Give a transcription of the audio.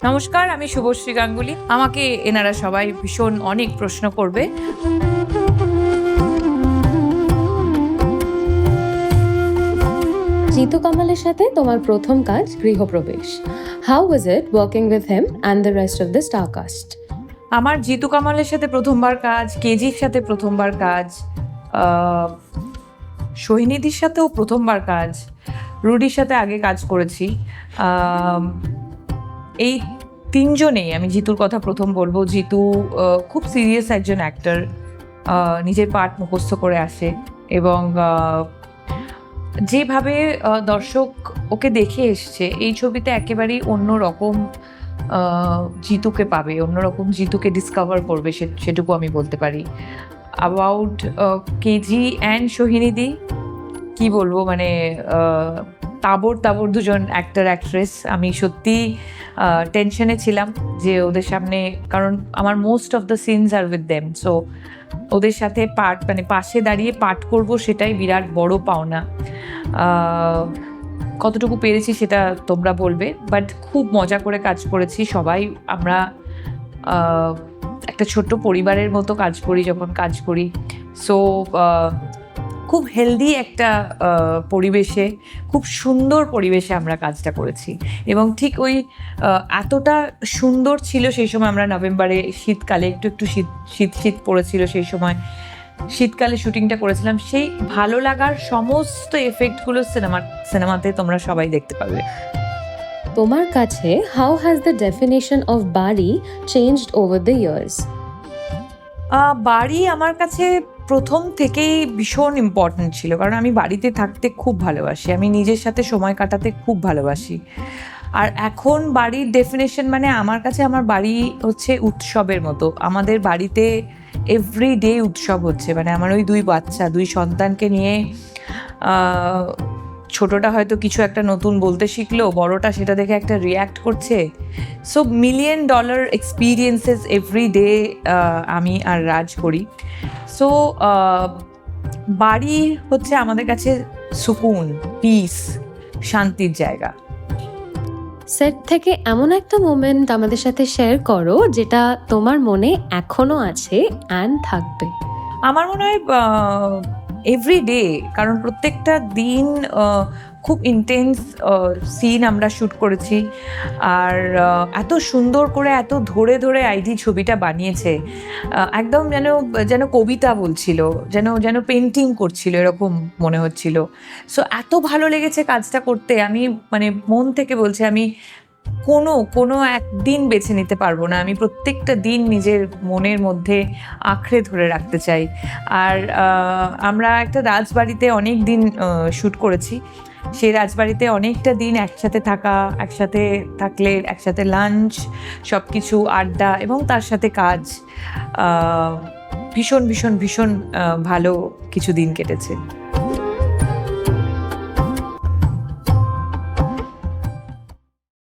নমস্কার আমি শুভশ্রী গাঙ্গুলি। আমাকে এনারা সবাই ভীষণ অনেক প্রশ্ন করবে। জিতু কামালের সাথে তোমার প্রথম কাজ Grihapravesh. How was it working with him and the rest of the star cast আমার জিতু কামালের সাথে প্রথমবার কাজ কেজির সাথে প্রথমবার কাজ সোহিনীদির সাথেও প্রথমবার কাজ রুডির সাথে আগে কাজ করেছি। এই তিনজনেই, আমি জিতুর কথা প্রথম বলব, জিতু খুব সিরিয়াস একজন অ্যাক্টর নিজের পাঠ মুখস্থ করে আসে এবং যেভাবে দর্শক ওকে দেখে এসছে, এই ছবিতে একেবারেই অন্য রকম জিতুকে পাবে, অন্যরকম জিতুকে ডিসকভার করবে সেটুকু আমি বলতে পারি। অ্যাবাউট কেজি অ্যান্ড সোহিনীদি, কি বলব মানে আহ, তাবর তাবর দুজন অ্যাক্টর অ্যাক্ট্রেস আমি সত্যি টেনশনে ছিলাম যে ওদের সামনে কারণ আমার most of the scenes are with them so ওদের সাথে পাঠ মানে পাশে দাঁড়িয়ে পাঠ করব সেটাই বিরাট বড় পাওনা। কতটুকু পেরেছি সেটা তোমরা বলবে বাট খুব মজা করে কাজ করেছি সবাই। আমরা একটা ছোট্ট পরিবারের মতো কাজ করি যখন কাজ করি। সো খুব হেলদি একটা পরিবেশে খুব সুন্দর পরিবেশে আমরা কাজটা করেছি। এবং ঠিক ওই এতটা সুন্দর ছিল সেই সময় আমরা নভেম্বরে শীতকালে একটু একটু শীত শীত শীত পড়েছিল সেই সময়। শীতকালে শুটিংটা করেছিলাম সেই ভালো লাগার সমস্ত এফেক্টগুলো সিনেমা সিনেমাতে তোমরা সবাই দেখতে পাবে। তোমার কাছে how has the definition of bari changed over the years বাড়ি আমার কাছে প্রথম থেকেই ভীষণ ইম্পর্ট্যান্ট ছিল। কারণ আমি বাড়িতে থাকতে খুব ভালোবাসি। আমি নিজের সাথে সময় কাটাতে খুব ভালোবাসি। আর এখন বাড়ির ডেফিনেশন মানে আমার কাছে আমার বাড়ি হচ্ছে উৎসবের মতো। আমাদের বাড়িতে এভরি ডে উৎসব হচ্ছে। মানে আমার ওই দুই বাচ্চা, দুই সন্তানকে নিয়ে ছোটটা হয়তো কিছু একটা নতুন বলতে শিখলো বড়টা সেটা দেখে একটা রিয়্যাক্ট করছে। So million dollar experiences every day আমি আর রাজ করি। সো বাড়ি হচ্ছে আমাদের কাছে সুকুন পিস শান্তির জায়গা। সেট থেকে এমন একটা মোমেন্ট আমাদের সাথে শেয়ার করো যেটা তোমার মনে এখনও আছে অ্যান্ড থাকবে। আমার মনে হয় এভরি ডে কারণ প্রত্যেকটা দিন খুব ইন্টেন্স সিন আমরা শ্যুট করেছি। আর এত সুন্দর করে, এত ধরে ধরে আইডি ছবিটা বানিয়েছে। একদম যেন যেন কবিতা বলছিল, যেন যেন পেন্টিং করছিল, এরকম মনে হচ্ছিল। সো এত ভালো লেগেছে কাজটা করতে। আমি মানে মন থেকে বলছি, আমি কোনো কোনো একদিন বেছে নিতে পারব না। আমি প্রত্যেকটা দিন নিজের মনের মধ্যে আঁকড়ে ধরে রাখতে চাই। আর আমরা একটা রাজবাড়িতে অনেক দিন শ্যুট করেছি। সেই রাজবাড়িতে অনেকটা দিন একসাথে থাকা, একসাথে থাকলে, একসাথে লাঞ্চ সব কিছু আড্ডা এবং তার সাথে কাজ ভীষণ ভীষণ ভীষণ ভালো কিছু দিন কেটেছে।